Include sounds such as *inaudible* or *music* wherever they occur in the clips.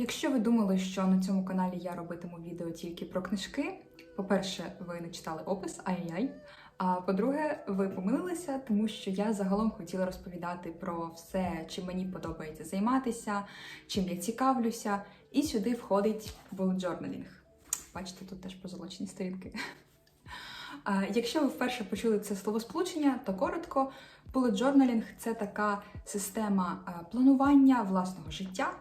Якщо ви думали, що на цьому каналі я робитиму відео тільки про книжки, по-перше, ви не читали опис, ай-яй. А по-друге, ви помилилися, тому що я загалом хотіла розповідати про все, чим мені подобається займатися, чим я цікавлюся, і сюди входить journaling. Бачите, тут теж позолочені сторінки. Якщо ви вперше почули це словосполучення, то коротко, bullet journaling – це така система е, планування власного життя,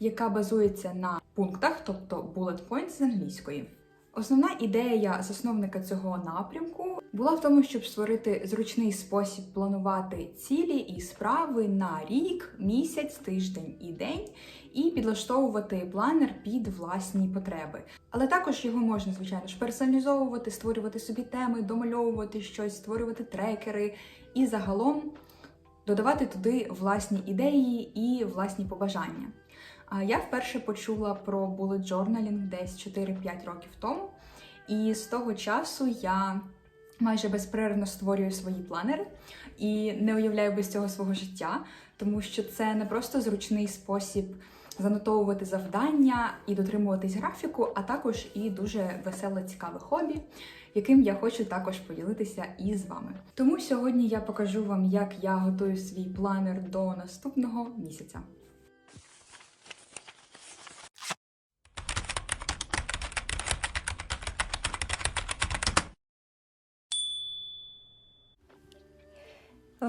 яка базується на пунктах, тобто bullet points з англійської. Основна ідея засновника цього напрямку була в тому, щоб створити зручний спосіб планувати цілі і справи на рік, місяць, тиждень і день, і підлаштовувати планер під власні потреби. Але також його можна, звичайно ж, персоналізовувати, створювати собі теми, домальовувати щось, створювати трекери і загалом додавати туди власні ідеї і власні побажання. А я вперше почула про bullet journaling десь 4-5 років тому, і з того часу я майже безперервно створюю свої планери і не уявляю без цього свого життя, тому що це не просто зручний спосіб занотовувати завдання і дотримуватись графіку, а також і дуже веселе, цікаве хобі, яким я хочу також поділитися і з вами. Тому сьогодні я покажу вам, як я готую свій планер до наступного місяця.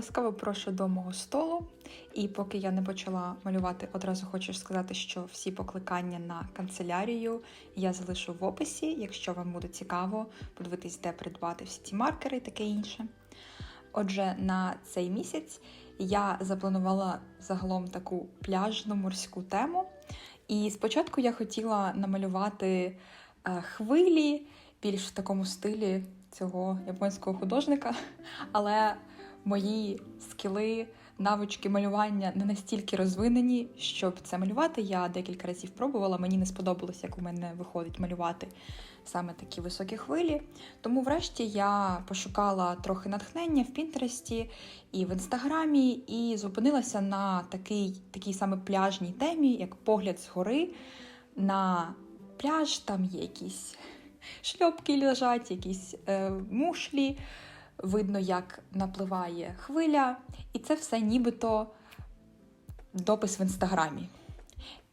Ласкаво прошу до мого столу. І поки я не почала малювати, одразу хочу сказати, що всі покликання на канцелярію я залишу в описі, якщо вам буде цікаво подивитись, де придбати всі ці маркери і таке інше. Отже, на цей місяць я запланувала загалом таку пляжну морську тему. І спочатку я хотіла намалювати е, хвилі більш в такому стилі цього японського художника, але мої скіли, навички малювання не настільки розвинені, щоб це малювати. Я декілька разів пробувала, мені не сподобалось, як у мене виходить малювати саме такі високі хвилі. Тому, врешті, я пошукала трохи натхнення в Пінтересті і в інстаграмі, і зупинилася на такий, такій саме пляжній темі, як погляд згори на пляж. Там є якісь шльопки лежать, якісь е, мушлі видно, як напливає хвиля, і це все нібито допис в інстаграмі.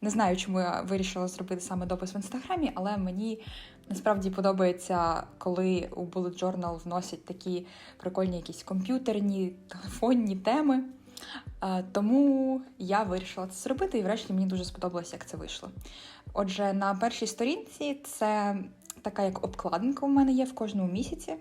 Не знаю, чому я вирішила зробити саме допис в інстаграмі, але мені насправді подобається, коли у Bullet Journal вносять такі прикольні якісь комп'ютерні, телефонні теми. Тому я вирішила це зробити, і врешті мені дуже сподобалось, як це вийшло. Отже, на першій сторінці це така як обкладинка у мене є в кожному місяці.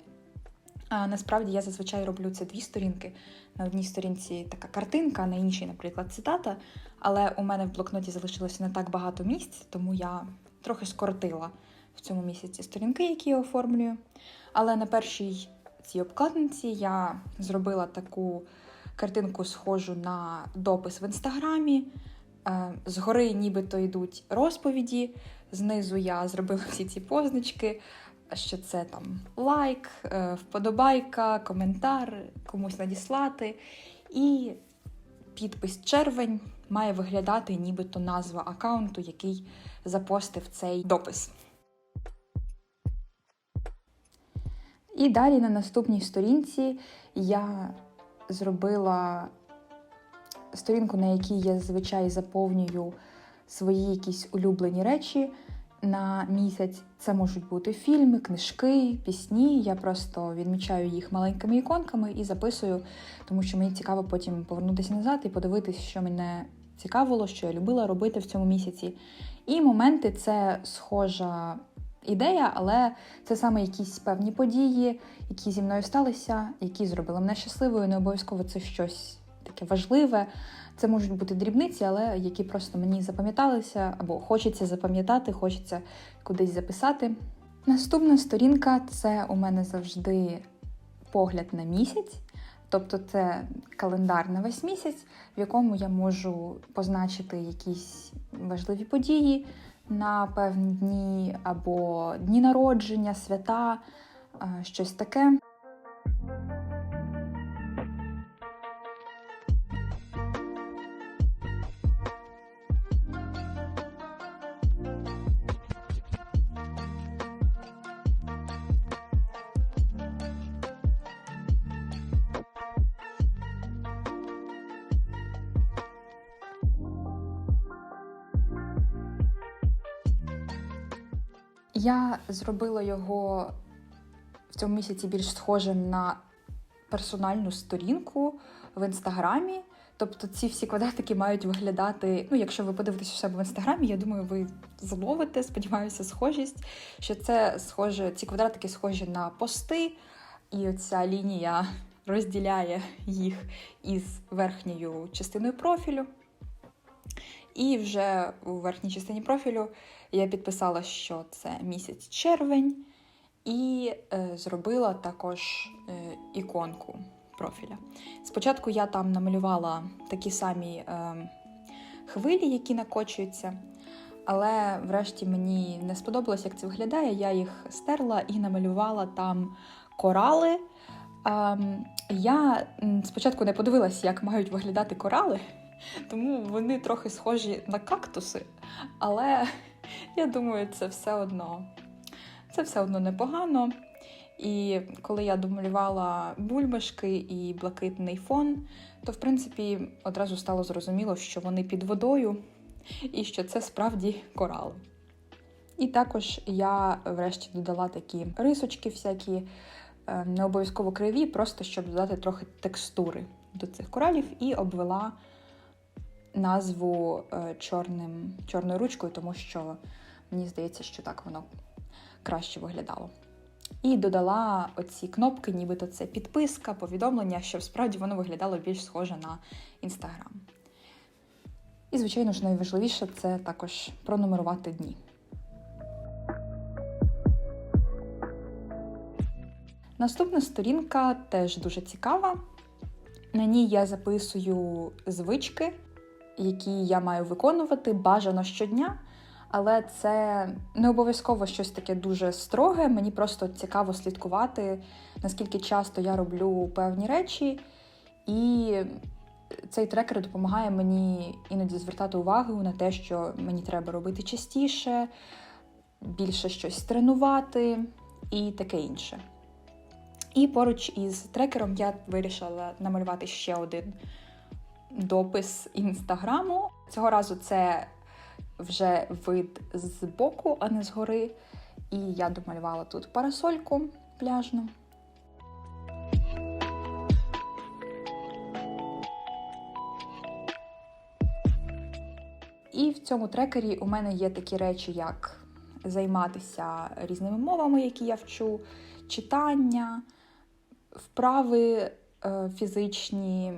А насправді я зазвичай роблю це дві сторінки. На одній сторінці така картинка, на іншій, наприклад, цитата. Але у мене в блокноті залишилося не так багато місць, тому я трохи скоротила в цьому місяці сторінки, які я оформлюю. Але на першій цій обкладинці я зробила таку картинку, схожу на допис в інстаграмі. Е, згори нібито йдуть розповіді. Знизу я зробила всі ці позначки що це там лайк, е, вподобайка, коментар, комусь надіслати. І підпис червень має виглядати нібито назва аккаунту, який запостив цей допис. І далі на наступній сторінці я зробила сторінку, на якій я зазвичай заповнюю свої якісь улюблені речі на місяць. Це можуть бути фільми, книжки, пісні. Я просто відмічаю їх маленькими іконками і записую, тому що мені цікаво потім повернутися назад і подивитися, що мене цікавило, що я любила робити в цьому місяці. І моменти це схожа ідея, але це саме якісь певні події, які зі мною сталися, які зробили мене щасливою. Не обов'язково це щось таке важливе. Це можуть бути дрібниці, але які просто мені запам'яталися, або хочеться запам'ятати, хочеться кудись записати. Наступна сторінка це у мене завжди погляд на місяць. Тобто це календар на весь місяць, в якому я можу позначити якісь важливі події на певні дні, або дні народження, свята, щось таке. Я зробила його в цьому місяці більш схожим на персональну сторінку в інстаграмі. Тобто ці всі квадратики мають виглядати. Ну, якщо ви подивитесь себе в інстаграмі, я думаю, ви зловите, сподіваюся, схожість, що це схоже, ці квадратики схожі на пости, і оця лінія розділяє їх із верхньою частиною профілю. І вже у верхній частині профілю я підписала, що це місяць червень, і е, зробила також е, іконку профіля. Спочатку я там намалювала такі самі е, хвилі, які накочуються, але врешті мені не сподобалось, як це виглядає. Я їх стерла і намалювала там корали. Ем, я спочатку не подивилася, як мають виглядати корали, тому вони трохи схожі на кактуси, але я думаю, це все одно. Це все одно непогано. І коли я домалювала бульбашки і блакитний фон, то в принципі одразу стало зрозуміло, що вони під водою і що це справді корали. І також я врешті додала такі рисочки всякі, е, не обов'язково криві, просто щоб додати трохи текстури до цих коралів, і обвела назву е, чорним, чорною ручкою, тому що мені здається, що так воно краще виглядало. І додала оці кнопки, нібито це підписка, повідомлення, щоб справді воно виглядало більш схоже на Інстаграм. І, звичайно ж, найважливіше це також пронумерувати дні. Наступна сторінка теж дуже цікава. На ній я записую звички, які я маю виконувати бажано щодня. Але це не обов'язково щось таке дуже строге. Мені просто цікаво слідкувати, наскільки часто я роблю певні речі, і цей трекер допомагає мені іноді звертати увагу на те, що мені треба робити частіше, більше щось тренувати і таке інше. І поруч із трекером я вирішила намалювати ще один допис інстаграму. Цього разу це вже вид з боку, а не згори. І я домалювала тут парасольку пляжну. І в цьому трекері у мене є такі речі, як займатися різними мовами, які я вчу, читання, вправи е, фізичні,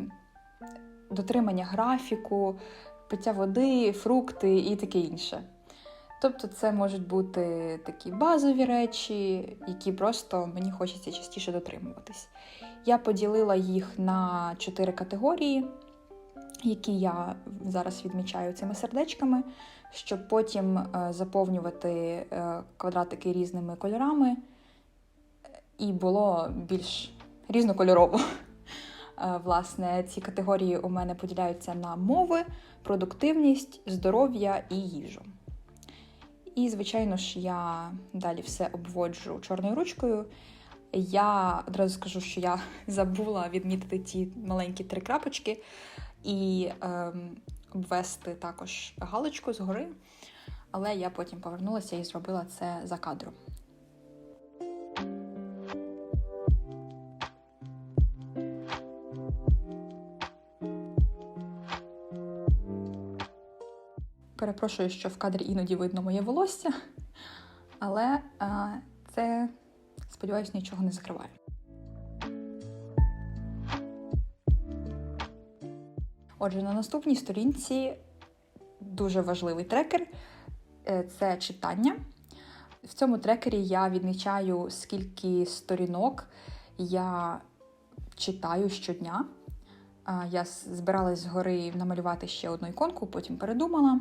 дотримання графіку, пиття води, фрукти і таке інше. Тобто, це можуть бути такі базові речі, які просто мені хочеться частіше дотримуватись. Я поділила їх на чотири категорії, які я зараз відмічаю цими сердечками, щоб потім е, заповнювати е, квадратики різними кольорами, і було більш різнокольорово. Е, власне, ці категорії у мене поділяються на мови, продуктивність, здоров'я і їжу. І, звичайно ж, я далі все обводжу чорною ручкою. Я одразу скажу, що я *laughs* забула відмітити ті маленькі три крапочки і е, обвести також галочку згори, але я потім повернулася і зробила це за кадром. Перепрошую, що в кадрі іноді видно моє волосся, але а, це, сподіваюся, нічого не закриває. Отже, на наступній сторінці дуже важливий трекер е, це читання. В цьому трекері я відмічаю, скільки сторінок я читаю щодня. Я збиралась згори намалювати ще одну іконку, потім передумала.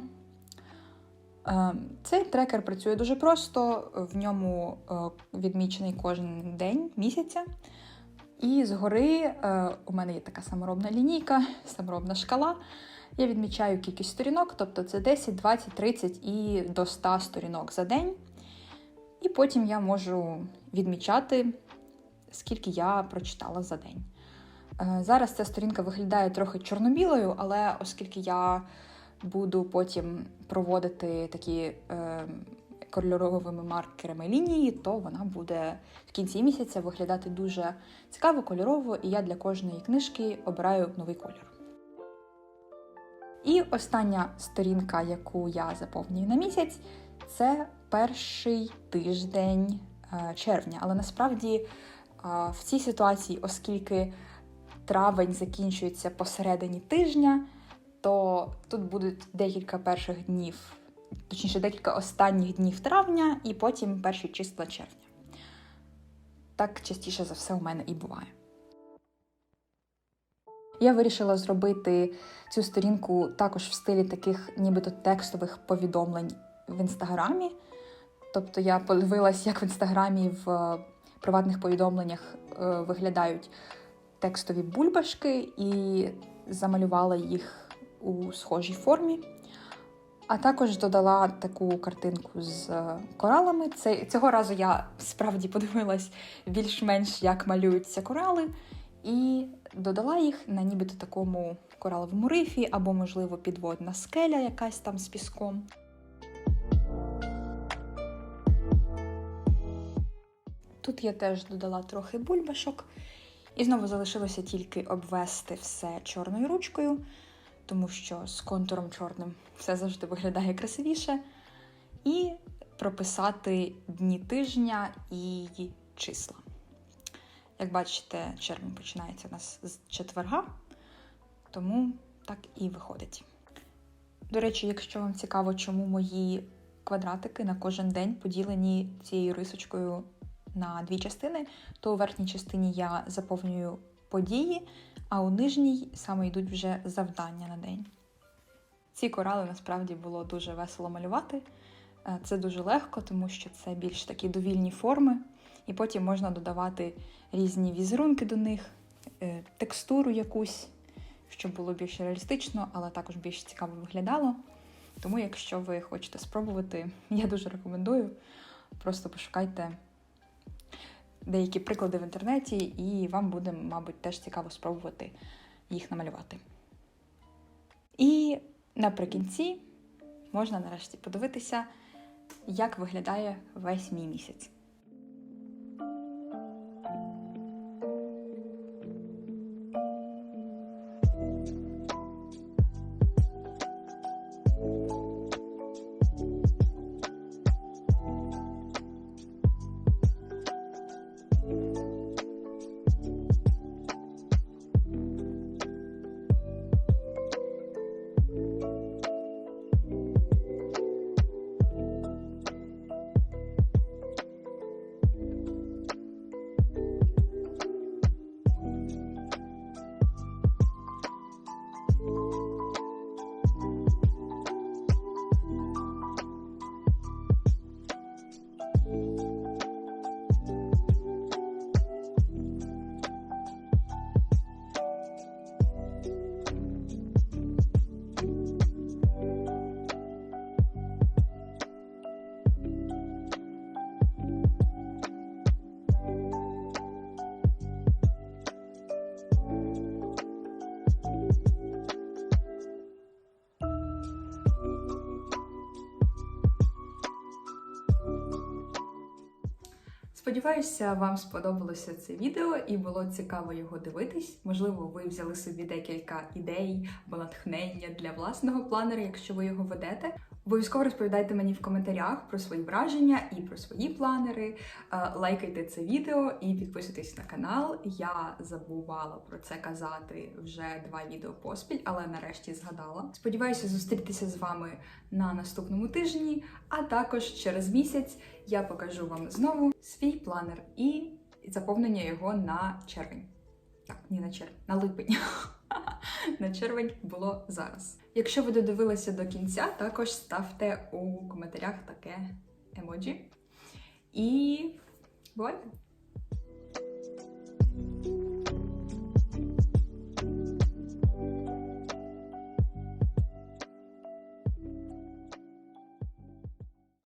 Цей трекер працює дуже просто, в ньому відмічений кожен день місяця. І згори е, у мене є така саморобна лінійка, *laughs* саморобна шкала. Я відмічаю кількість сторінок, тобто це 10, 20, 30 і до 100 сторінок за день. І потім я можу відмічати, скільки я прочитала за день. Е, зараз ця сторінка виглядає трохи чорно-білою, але оскільки я буду потім проводити такі е, кольоровими маркерами лінії, то вона буде в кінці місяця виглядати дуже цікаво, кольорово, і я для кожної книжки обираю новий колір. І остання сторінка, яку я заповнюю на місяць, це перший тиждень е, червня. Але насправді е, в цій ситуації, оскільки травень закінчується посередині тижня, то тут будуть декілька перших днів, точніше, декілька останніх днів травня, і потім перші числа червня. Так частіше за все у мене і буває. Я вирішила зробити цю сторінку також в стилі таких нібито текстових повідомлень в інстаграмі. Тобто я подивилась, як в інстаграмі в е, приватних повідомленнях е, виглядають текстові бульбашки і замалювала їх у схожій формі. А також додала таку картинку з е, коралами. Це, цього разу я справді подивилась більш-менш, як малюються корали, і додала їх на нібито такому кораловому рифі, або, можливо, підводна скеля якась там з піском. Тут я теж додала трохи бульбашок. І знову залишилося тільки обвести все чорною ручкою, тому що з контуром чорним все завжди виглядає красивіше. І прописати дні тижня і числа. Як бачите, червень починається у нас з четверга, тому так і виходить. До речі, якщо вам цікаво, чому мої квадратики на кожен день поділені цією рисочкою на дві частини, то у верхній частині я заповнюю події, а у нижній саме йдуть вже завдання на день. Ці корали насправді було дуже весело малювати. Е, Це дуже легко, тому що це більш такі довільні форми, і потім можна додавати різні візерунки до них, е, текстуру якусь, щоб було більш реалістично, але також більш цікаво виглядало. Тому, якщо ви хочете спробувати, *laughs* я дуже рекомендую. Просто пошукайте деякі приклади в інтернеті, і вам буде, мабуть, теж цікаво спробувати їх намалювати. І наприкінці можна нарешті подивитися, як виглядає весь мій місяць. Сподіваюся, вам сподобалося це відео і було цікаво його дивитись. Можливо, ви взяли собі декілька ідей або натхнення для власного планера, якщо ви його ведете. Обов'язково розповідайте мені в коментарях про свої враження і про свої планери. Е, Лайкайте це відео і підписуйтесь на канал. Я забувала про це казати вже два відео поспіль, але нарешті згадала. Сподіваюся зустрітися з вами на наступному тижні, а також через місяць я покажу вам знову свій планер і заповнення його на червень. Так, ні, на червень, на липень. *laughs* *laughs* на червень було зараз. Якщо ви додивилися до кінця, також ставте у коментарях таке емоджі. І бувайте!